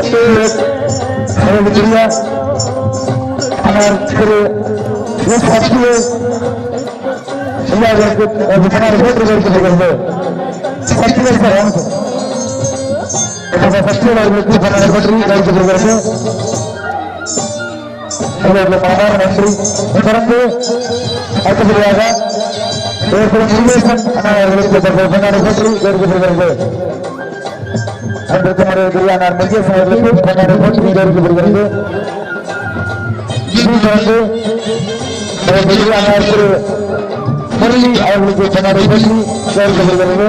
அவர்களுக்கு தெரியா ஆனால் திரு எஸ் ஐயாவிற்கு பதினாறு பேர் வைக்கப்படுகிறது சத்யு சார் வணக்கம் சத்யு அவர்களுக்கு பதினாறு பற்றி வைக்கப்படுகிறது அவர்களுக்கு மனமார நன்றி தொடர்ந்து அடுத்தபடியாக அவர்களுக்கு பதினாறு பற்றி வைக்கப்படுகிறது அன்றைக்கு மரியாதைக்குரியானார் முருகேசன் அவர்களுக்கு பதினாறு பற்றி வைக்கப்படுகிறது இனி தொடர்ந்து திரு முரளி அவர்களுக்கு பதினாறு பற்றி வைக்கப்படுகிறது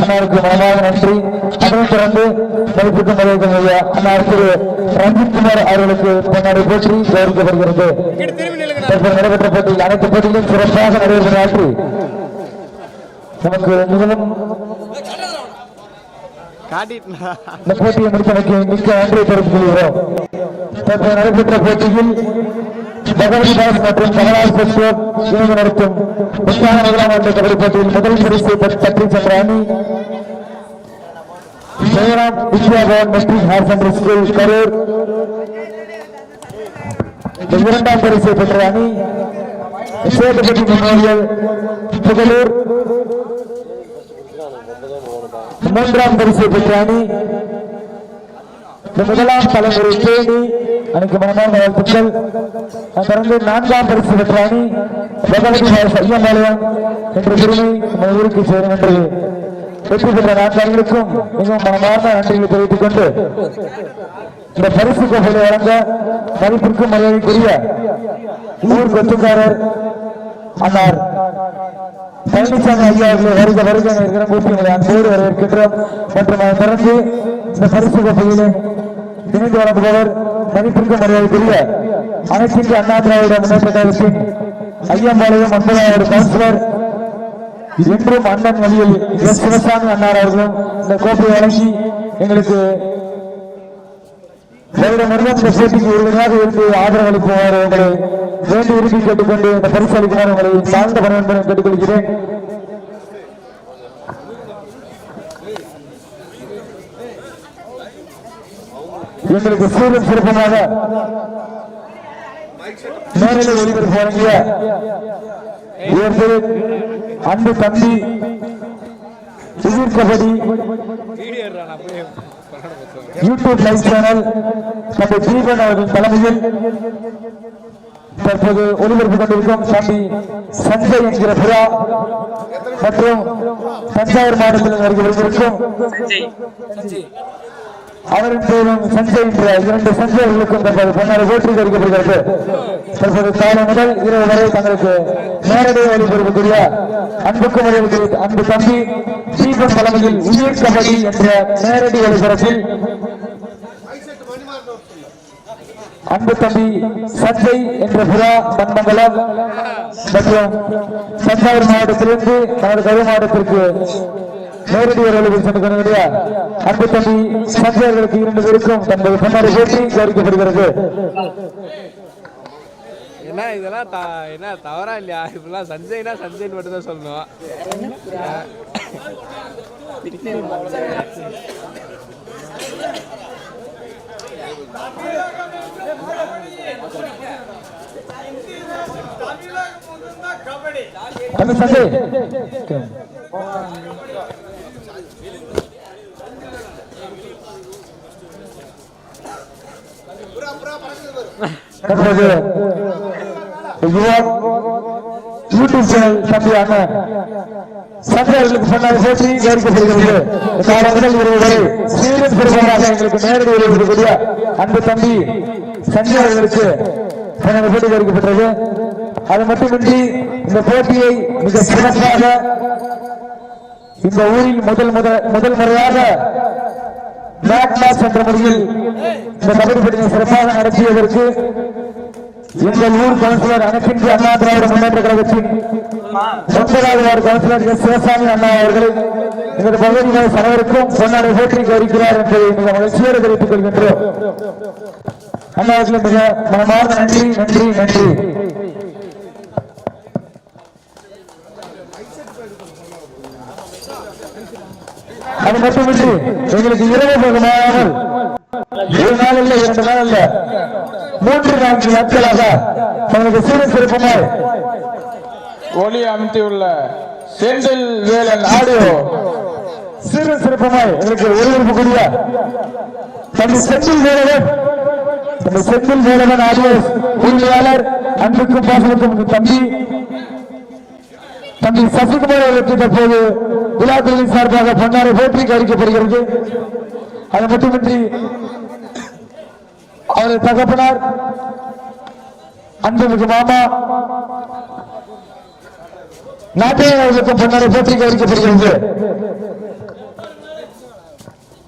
அன்னாருக்கு மனமாக நன்றி அதனைத் தொடர்ந்து மதிப்புக்கு மரியாதை அன்னார் திரு ரஞ்சித் குமார் அவர்களுக்கு பொன்னாடை போற்றி கௌரவிக்கப்படுகிறது நடைபெற்ற போட்டியில் அனைத்து போட்டியிலும் சிறப்பாக நடைபெற்ற ஆற்றி நமக்கு மிகவும் இந்த போட்டியை முடித்தமைக்கு மிக்க நன்றியை தெரிவித்துக் கொள்கிறோம் தற்போது நடைபெற்ற போட்டியில் பகவதி தாஸ் மற்றும் கமலாஸ் பெற்றோர் இணைந்து நடத்தும் உற்சாக முதலாம் ஆண்டு கபடி போட்டியில் முதல் பரிசை பெற்று தட்டி சென்ற அணி Jayaram Vidya Bhavan matric higher secondary school Karur இந்த இரண்டாம் பரிசை பெற்ற அணி சேதுபதி மெமோரியல் புகழூர் மூன்றாம் பரிசு பெற்ற அணி முதலாம் தலைமுறை தேனி அணிக்கு மனமான வாழ்த்துக்கள். தொடர்ந்து நான்காம் பரிசு பெற்ற அணி ஐயம்பாளையம் என்ற பெருமை நம்ம ஊருக்கு சேரும் என்று வெற்றி பெற்ற நான்கு மிகவும் மனமார்ந்த நன்றியை தெரிவித்துக் கொண்டு இந்த பரிசு தொகையை வழங்க மதிப்பிற்கும் மரியாதைக்குரிய ஊர் கொத்துக்காரர் அன்னார். பழனிசாமி ஐயா அவர்களை வருக வருக இருக்கிற கூட்டங்களை அன்போடு வரவேற்கின்றோம். மற்றும் அதை தொடர்ந்து இந்த பரிசு தொகையிலே இணைந்து வழங்குபவர் மதிப்பிற்கு மரியாதைக்குரிய அனைத்து இந்திய அண்ணா திராவிட முன்னேற்ற கழகத்தின் ஐயம்பாளையம் ஒன்பதாவது கவுன்சிலர் இன்றும் அண்ணன் வழியில் எஸ். சிவசாமி அண்ணார் அவர்களும் இந்த கோப்பையை வழங்கி எங்களுக்கு வருடம் வருடம் உறுதுணையாக இருந்து ஆதரவு அளிப்பவாறு உங்களை வேண்டி உறுதி கேட்டுக்கொண்டு இந்த பரிசு அளிக்குமாறு உங்களை தாழ்ந்த பணியுடன் கேட்டுக்கொள்கிறேன். எங்களுக்கு சீரும் சிறப்பமாக நேரில் ஒளிபரப்பு வழங்கிய அன்பு தம்பி உயிர் கபடி. யூடியூப் லைவ் சேனல் தம்பி தீபன் அவர்கள் தலைமையில் தற்போது ஒளிபரப்பு கொண்டிருக்கும் தம்பி சஞ்சய் என்கிற புறா மற்றும் தஞ்சாவூர் மாவட்டத்தில் வருகிறவர்களுக்கும் அவரின் பேரும் சஞ்சய் என்ற இரண்டு சஞ்சய்களுக்கும் தற்போது பொன்னாறு போற்றி தற்போது காலை முதல் இரவு வரை தங்களுக்கு நேரடி வழிபடுக்கக்கூடிய அன்புக்கு மரியாதைக்கு அன்பு தம்பி தீபன் தலைமையில் உயிர் கபடி என்ற நேரடி வழிபரப்பில் அன்பு தம்பி சஞ்சய் என்ற புறா மண்மங்கலம் மற்றும் தஞ்சாவூர் மாவட்டத்திலிருந்து நமது கரு மாவட்டத்திற்கு நேரடி உறவுகள் கொண்டிருக்கிற அன்பு தம்பி சஞ்சய் அவர்களுக்கு இரண்டு பேருக்கும் தனது பொன்னாரை போற்றி கௌரிக்கப்படுகிறது. என்ன இதெல்லாம் என்ன தவறா இல்லையா? இப்பெல்லாம் சஞ்சய்னா சஞ்சய் மட்டும் தான் சொல்லணும் சஞ்சய் தற்போது யுவா யூடியூப் சேனல் தம்பி அண்ணன் சஞ்சய் அவர்களுக்கு சொன்னதை போற்றி கௌரிக்கப்படுகிறது காலம் முதல் இருபது வரை சீரும் சிறப்பாக எங்களுக்கு நேரடி உதவிக்கூடிய அன்பு தம்பி சஞ்சய் அவர்களுக்கு சொன்னதை போட்டி கௌரிக்கப்பட்டது அது மட்டுமின்றி இந்த போட்டியை மிக சிறப்பாக இந்த ஊரில் முதல் முதல் முதல் முறையாக பேக் மேட்ச் என்ற முறையில் இந்த கபடி போட்டியை சிறப்பாக நடத்தியதற்கு எங்கள் ஊர் கவுன்சிலர் அனைத்திந்திய அண்ணா திராவிட முன்னேற்ற கழகத்தின் ஒன்பதாவது வார்டு கவுன்சிலர் எஸ். சிவசாமி அண்ணா அவர்களை எங்கள் பகுதியினர் அனைவருக்கும் பொன்னாடை போற்றி கௌரிக்கிறார் என்பதை மிக மகிழ்ச்சியோடு தெரிவித்துக் கொள்கின்றோம். அண்ணா அவர்களுக்கு மிக மனமார்ந்த நன்றி நன்றி நன்றி. அது மட்டுமின்றி எங்களுக்கு இரவு பகமாமல் ஒரு நாள் இல்ல இரண்டு நாள் இல்ல. மூன்று நான்கு நாட்களாக எங்களுக்கு சீரும் சிறப்புமாய். ஒளி அமைத்துள்ள செந்தில் வேலன் ஆடியோ. சீரும் சிறப்புமாய் எங்களுக்கு ஒருவருக்கூடிய தம்பி செந்தில் வேலவன் தம்பி செந்தில் வேலவன் ஆடியோ. உரிமையாளர் அன்புக்கும் பாசனுக்கும் தம்பி. தம்பி சசிகுமார் அவர்களுக்கு தற்போது விழாக்களின் சார்பாக பொன்னாரை போற்றி அறிக்கப்படுகிறது அது மட்டுமின்றி அவரது தகப்பனார் அன்புமிகு மாமா நாட்டையும் அவர்களுக்கும் பொன்னாரை போற்றி அறிக்கப்படுகிறது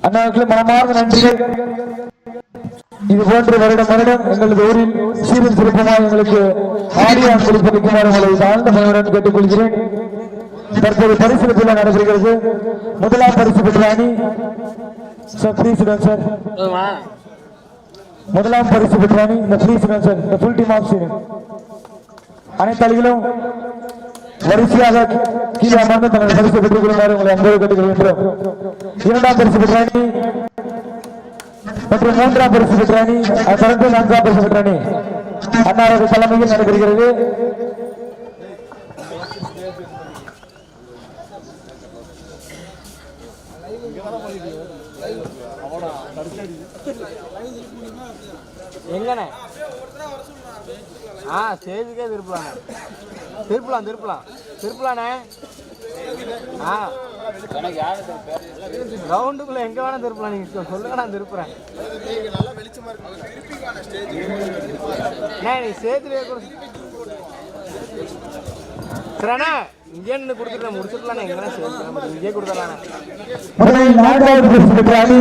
அண்ணாவுக்கு மனமார்ந்த நன்றிகள். இது போன்ற வருடம் வருடம் எங்களது ஊரில் சீரும் சிறப்புமாக எங்களுக்கு ஆடியோ கொடுப்பதற்குமாறு உங்களை தாழ்ந்த மனவுடன் கேட்டுக்கொள்கிறேன். தற்போது பரிசு விழா நடைபெறுகிறது. முதலாம் பரிசு பெற்ற அணி. சார் ப்ளீஸ் சார் முதலாம் பரிசு பெற்ற அணி. இந்த ப்ளீஸ் சார் இந்த ஃபுல் டீம் ஆஃப் அனைத்து அணிகளும் வரிசையாக கீழே அமர்ந்து தனது பரிசு பெற்றுக் கொள்ளுமாறு உங்களை அன்போடு கேட்டுக்கொள்கின்றோம். இரண்டாம் பரிசு பெற்ற அணி. மற்றும் மூன்றாம் பரிசு பெற்ற அணி அதை தொடர்ந்து நான்காம் பரிசு பெற்ற அணி அன்னாரது தலைமையில் நடைபெறுகிறது. எங்கண்ணே? ஆ ஸ்டேஜுக்கே திருப்பலாண்ணே. திருப்பலாம் திருப்பலாம். திருப்பலாண்ணே. ஆ. ரவுண்டுக்குள்ள எங்க வேணா திருப்பலாம். நீங்க சொல்லுங்க நான் திருப்புறேன். அண்ணே, நீ ஸ்டேஜ்லயே கூட சரிண்ணே இங்கே நின்று கொடுத்துட்டு முடிச்சுக்கலாண்ணே எங்கன்னா ஸ்டேஜ் இங்கே கொடுத்துடலாண்ணே முதலில் நான்காவது அணி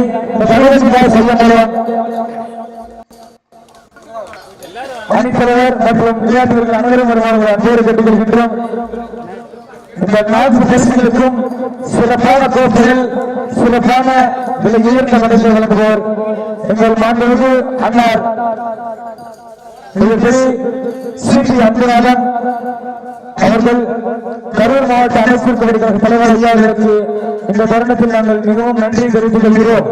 அணித்தலைவர் மற்றும் விளையாட்டு வீரர்கள் அனைவரும் வருமானங்களை அன்போடு இந்த நான்கு பரிசுகளுக்கும் சிறப்பான கோப்பைகள் சிறப்பான விலை உயர்ந்த மனிதர்கள் வழங்குவோர் எங்கள் மாண்புமிகு அன்னார் மிகப்பெரிய சிபி அன்புநாதன் அவர்கள் கரூர் மாவட்ட அமைச்சர் வருகிற தலைவர் ஐயா அவர்களுக்கு இந்த தருணத்தில் நாங்கள் மிகவும் நன்றி தெரிவித்துக் கொள்கிறோம்.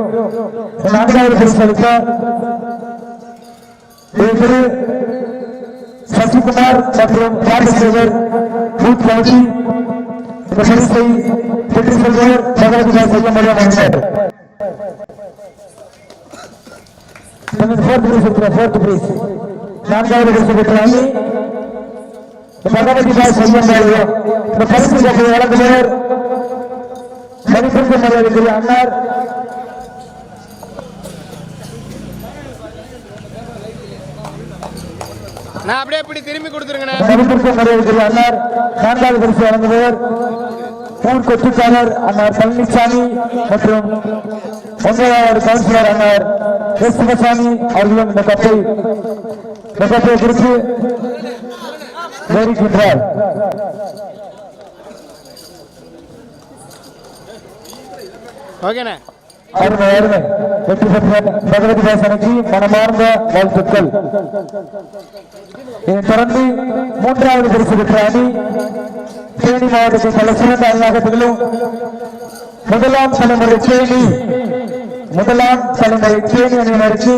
நான்காவது பரிசு சசிகுமார் மற்றும் ராஜசேகர் பூத் கமிட்டி இந்த பரிசை பெற்றுச் செல்வோர் பகவதிபாய் செய்ய முடியாது ஃபோர்த் பிரைஸ் இருக்கிற ஃபோர்த் பிரைஸ் நான்காவது பரிசு பெற்ற அணி பகவதிபாய் செய்ய இந்த பரிசு தொகையை வழங்குபவர் மதிப்பிற்கு மரியாதைக்குரிய அன்னார் நான் அப்படியே இப்படி திரும்பி கொடுத்துருங்கண்ணே. அன்னார் நான்காவது பரிசு வழங்குபவர் ஊர் கொத்துக்காரர் அன்னார் பழனிசாமி மற்றும் ஒன்பதாவது கவுன்சிலர் அன்னார் எஸ் சிவசாமி அவர்களும் இந்த கப்பை இந்த கப்பை குறித்து விவரிக்கின்றார் ஓகேண்ணே. அருமை அருமை. வெற்றி பெற்ற பகவதி பாசனைக்கு மனமார்ந்த வாழ்த்துக்கள். இதைத் தொடர்ந்து மூன்றாவது பரிசு பெற்ற அணி தேனி மாவட்டத்தின் பல சிறந்த அணியாக திகழும் முதலாம் தலைமுறை தேனி முதலாம் தலைமுறை தேனி அணியினருக்கு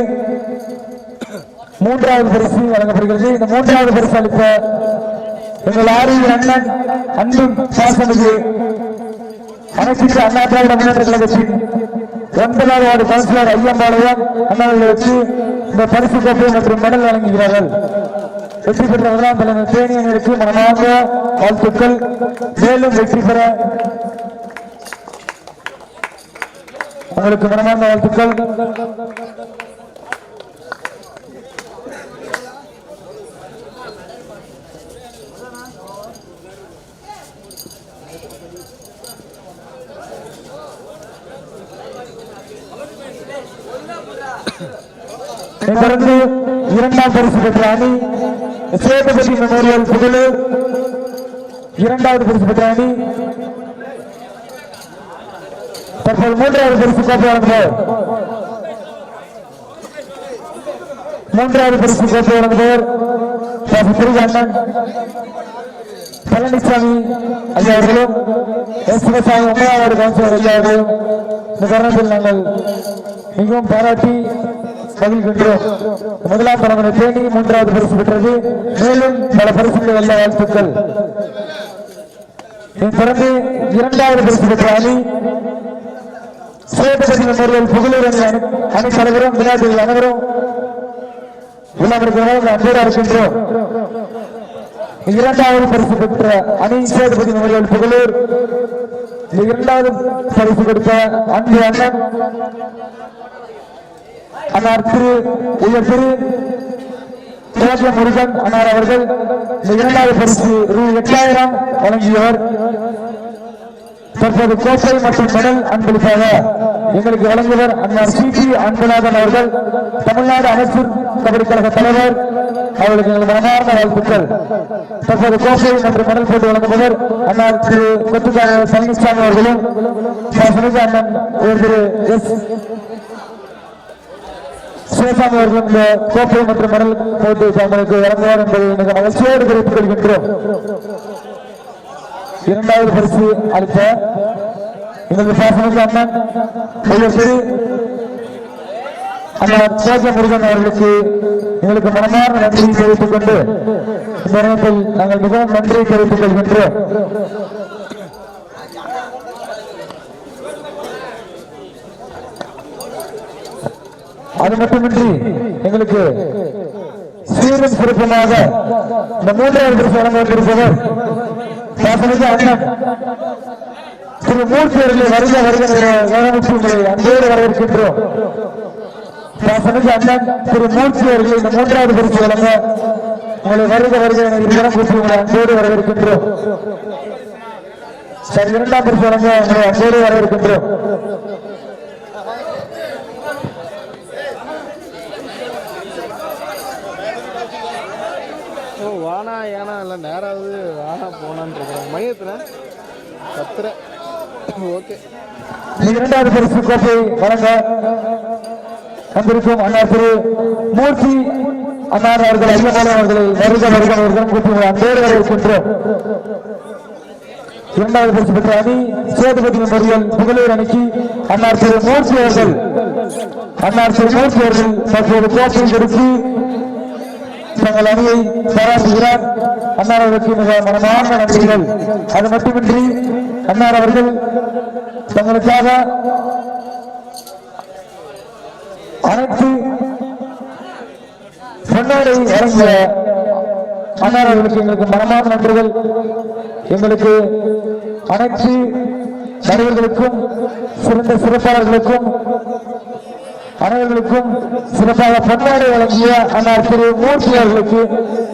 மூன்றாவது பரிசு வழங்கப்படுகிறது. இந்த மூன்றாவது பரிசு அளித்த எங்கள் ஆரியர் அண்ணன் அன்பும் பாசமிகு அனைத்து அண்ணா திராவிட முன்னேற்ற கழகத்தின் ஒன்பதாவது வார்டு கவுன்சிலர் ஐயம்பாளையம் அண்ணாவை வச்சு இந்த பரிசு கோப்பை மற்றும் மெடல் வழங்குகிறார்கள். வெற்றி பெற்ற முதலாம் தலைவர் தேனியனுக்கு மனமார்ந்த வாழ்த்துக்கள். மேலும் வெற்றி பெற உங்களுக்கு மனமார்ந்த வாழ்த்துக்கள். தொடர்ந்து இரண்டாம் பரிசு பெற்ற அணி சேதுபதி மெமோரியல் புகழூர் இரண்டாவது பரிசு பெற்ற அணி. தற்போது மூன்றாவது பரிசு கோப்பை வழங்குவோர் மூன்றாவது பரிசு கோப்பை வழங்குவோர் பாசி அண்ணன்? பழனிசாமி ஐயா அவர்களும் எஸ். சிவசாமி உண்மையாளர் கவுன்சிலர் ஐயா அவர்களும். இந்த தருணத்தில் நாங்கள் மிகவும் பாராட்டி மகிழ்கின்றோம். முதலாம் தலைமுறை தேனி மூன்றாவது பரிசு பெற்றது. மேலும் பல பரிசுகளை வெல்ல வாழ்த்துக்கள். தொடர்ந்து இரண்டாவது பரிசு பெற்ற அணி சேதுபதி மெமோரியல் புகழூர் அணி அணி அணி தலைவரும் விளையாட்டுகள் அனைவரும் உள்ளவர்கள் அன்போடு இருக்கின்றோம். இரண்டாவது பரிசு பெற்ற அணி சேதுபதி மெமோரியல் புகழூர். இரண்டாவது பரிசு கொடுத்த அன்பு அண்ணன் அன்னார் திரு உயர் திரு கிழக்கு முருகன் அன்னார் அவர்கள் இந்த இரண்டாவது பரிசு ரூ. எட்டாயிரம் வழங்கியவர். தற்போது கோப்பை மற்றும் மெடல் அன்பளிப்பாக எங்களுக்கு வழங்குவர் அன்னார் சி. பி. அன்புநாதன் அவர்கள். தமிழ்நாடு அரசு கபடி கழக தலைவர். அவர்களுக்கு எங்கள் மனமார்ந்த வாழ்த்துக்கள். தற்போது கோப்பை மற்றும் மெடல் போட்டு வழங்குபவர் அன்னார் திரு. கொத்துக்கார பழனிசாமி அவர்களும் அண்ணன் ஒரு திரு. எஸ். சிவசாமி அவர்கள் இந்த கோப்பை மற்றும் மணல் போட்டு தங்களுக்கு வழங்குவார் என்பதை மிக மகிழ்ச்சியோடு தெரிவித்துக் கொள்கின்றோம். இரண்டாவது பரிசு அளித்த எங்களது பாசனத்து அண்ணன் உயர் திரு அண்ணன் சேஜ முருகன் அவர்களுக்கு எங்களுக்கு மனமார்ந்த நன்றியை தெரிவித்துக் கொண்டு இந்த நேரத்தில் நாங்கள் மிகவும் நன்றியை தெரிவித்துக் கொள்கின்றோம். அது மட்டுமின்றி எங்களுக்கு சீரும் சிறப்புமாக இந்த மூன்றாவது பரிசு வழங்க வந்திருப்பவர் பாசனத்து அண்ணன் திரு மூர்த்தி அவர்களை வருக வருகிற உங்களை அன்போடு வரவேற்கின்றோம். பாசனத்து அண்ணன் திரு மூர்த்தி அவர்களை இந்த மூன்றாவது பரிசு வழங்க உங்களை வருக வருக இருவரும் கூட்டி உங்களை அன்போடு வரவேற்கின்றோம். சரி இரண்டாம் பரிசு வழங்க உங்களை அன்போடு வரவேற்கின்றோம். ஓ வானா ஏனா இல்லை நேராவது வானா போனான்னு இருக்கிறேன். மையத்தில்? கத்துற ஓகே. இரண்டாவது பரிசு கோப்பை வழங்க வந்திருக்கும் அண்ணா திரு மூர்த்தி அண்ணார் அவர்கள் ஐயப்பாளர் அவர்களை வருக வருக அவர்களும் கூட்டி உங்களை அன்போடு வரவேற்கின்றோம் இரண்டாவது பரிசு பெற்ற அணி சேதுபதி மெமோரியல் புகழூர் அணிக்கு அன்னார் திரு மூர்த்தி அவர்கள். அன்னார் திரு மூர்த்தி அவர்கள் தற்போது கோப்பை கொடுத்து தங்கள் அணியை பாராட்டுகிறார் அன்னார் அவர்களுக்கு மிக மனமார்ந்த நன்றிகள். அது மட்டுமின்றி அன்னார் அவர்கள் தங்களுக்காக அனைத்து பொன்னாடை வழங்கிய அன்னார் அவர்களுக்கு எங்களுக்கு மனமார்ந்த நன்றிகள். எங்களுக்கு அனைத்து நடிகர்களுக்கும் சிறந்த சிறப்பாளர்களுக்கும் அனைவர்களுக்கும் சிறப்பாக பொன்னாடை வழங்கிய அன்னார் திரு மூர்த்தி அவர்களுக்கு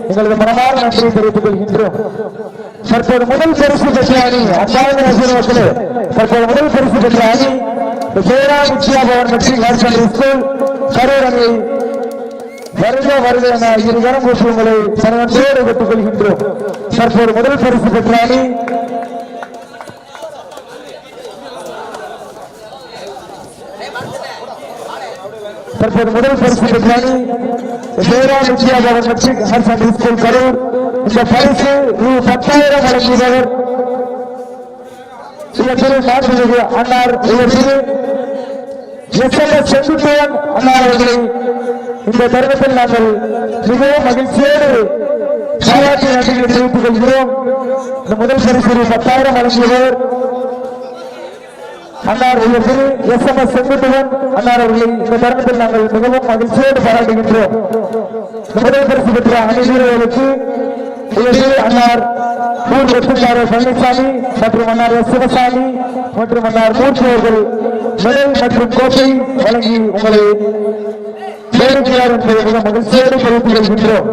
எங்களது மனமான நன்றியை தெரிவித்துக் கொள்கின்றோம். தற்போது முதல் பரிசு பெற்ற அணி அஞ்சாவது ஆசீர்வாதத்திலே தற்போது முதல் பரிசு பெற்ற அணி ஜெயராம் வித்யா பவன் மற்றும் ஹையர் செகண்டரி ஸ்கூல் கரூர் அணியை வருக வருக என இரு கூட்டி உங்களை சனவன்றோடு பெற்றுக் கொள்கின்றோம். தற்போது முதல் பரிசு பெற்ற அணி தற்போது முதல் பரிசு பெற்ற அணி ஜெயராம் வித்யா பவன் மற்றும் ஹையர் செகண்டரி ஸ்கூல் கரூர் இந்த பரிசு ரூ பத்தாயிரம் வழங்கியவர் சில திரு மாண்புமிகு அன்னார் உயர் திரு எஸ் எல் எஸ் செங்குட்டுவன் அன்னார் அவர்களை இந்த தருணத்தில் நாங்கள் மிகவும் மகிழ்ச்சியோடு பாராட்டு நன்றிகளை தெரிவித்துக் கொள்கிறோம் இந்த முதல் பரிசு ரூ பத்தாயிரம் வழங்கியவர் அன்னார் உயர் எஸ் எம் எஸ் செங்குட்டுவன் அன்னார் அவர்களை இந்த தருணத்தில் நாங்கள் மிகவும் மகிழ்ச்சியோடு பாராட்டுகின்றோம். முதல் பரிசு பெற்ற அணி வீரர்களுக்கு அன்னார் ஊர் வெற்றிக்காரர் பழனிசாமி மற்றும் அன்னார் எஸ் சிவசாமி மற்றும் அன்னார் மூர்த்தி அவர்கள் மெடல் மற்றும் கோப்பை வழங்கி உங்களை வேறுகிறார் என்பதை மிக மகிழ்ச்சியோடு தெரிவித்துக் கொள்கின்றோம்.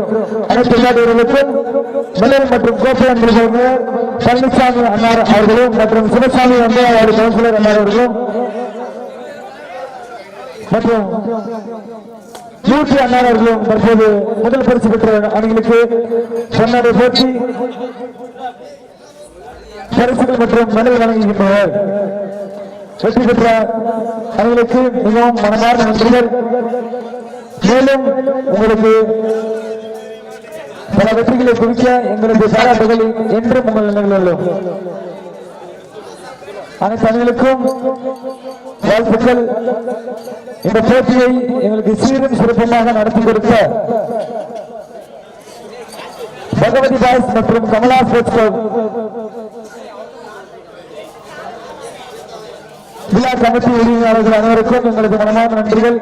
அனைத்து விளையாட்டுகளுக்கும் மெடல் மற்றும் கோப்பை என்பது பழனிசாமி அன்னார் அவர்களும் மற்றும் சிவசாமி அம்மையார் கவுன்சிலர் அன்னார் அவர்களும் மற்றும் மூர்த்தி அண்ணார் அவர்களும் தற்போது முதல் பரிசு பெற்ற அணிகளுக்கு பொன்னாடை போட்டி பரிசுகள் மற்றும் மெடல் வழங்குகின்றனர். வெற்றி பெற்ற அணிகளுக்கு மிகவும் மனமார்ந்த நன்றிகள் மேலும் உங்களுக்கு பல வெற்றிகளை குவிக்க எங்களது பாராட்டுகள் என்றும் உங்கள் நினைவில் உள்ளோம். அனைத்து அணிகளுக்கும் வாழ்த்துக்கள். இந்த போட்டியை எங்களுக்கு சீரும் சிறப்புமாக நடத்தி கொடுக்க பகவதி பாய்ஸ் மற்றும் கமலா ஸ்போர்ட்ஸ் விழா கமிட்டி உரிமையாளர்கள் அனைவருக்கும் எங்களது மனமான நன்றிகள்.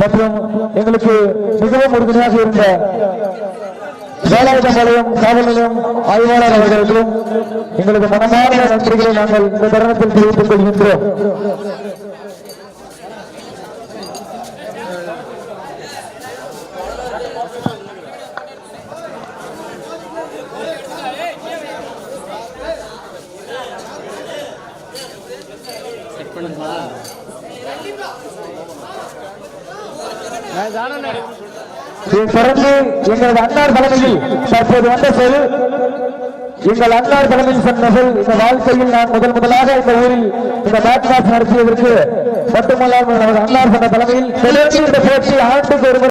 மற்றும் எங்களுக்கு மிகவும் உறுதுணையாக இருந்த வேலாயுதம்பாளையம் காவல் நிலையம் ஆய்வாளர் அவர்களுக்கும் எங்களது மனமார்ந்த நன்றிகளை நாங்கள் இந்த தருணத்தில் தெரிவித்துக் கொள்கின்றோம். இதைத் தொடர்ந்து எங்களது அன்னார் தலைமையில் தற்போது வந்த சொல் எங்கள் அன்னார் தலைமையில் சொன்ன சொல் இந்த வாழ்க்கையில் நான் முதல் முதலாக இந்த ஊரில் இந்த பேட் நடத்தியதற்கு மட்டுமல்லாமல் அன்னார் சொன்ன தலைமையில் தொடர்ந்து இந்த போட்டி ஆண்டுக்கு ஒரு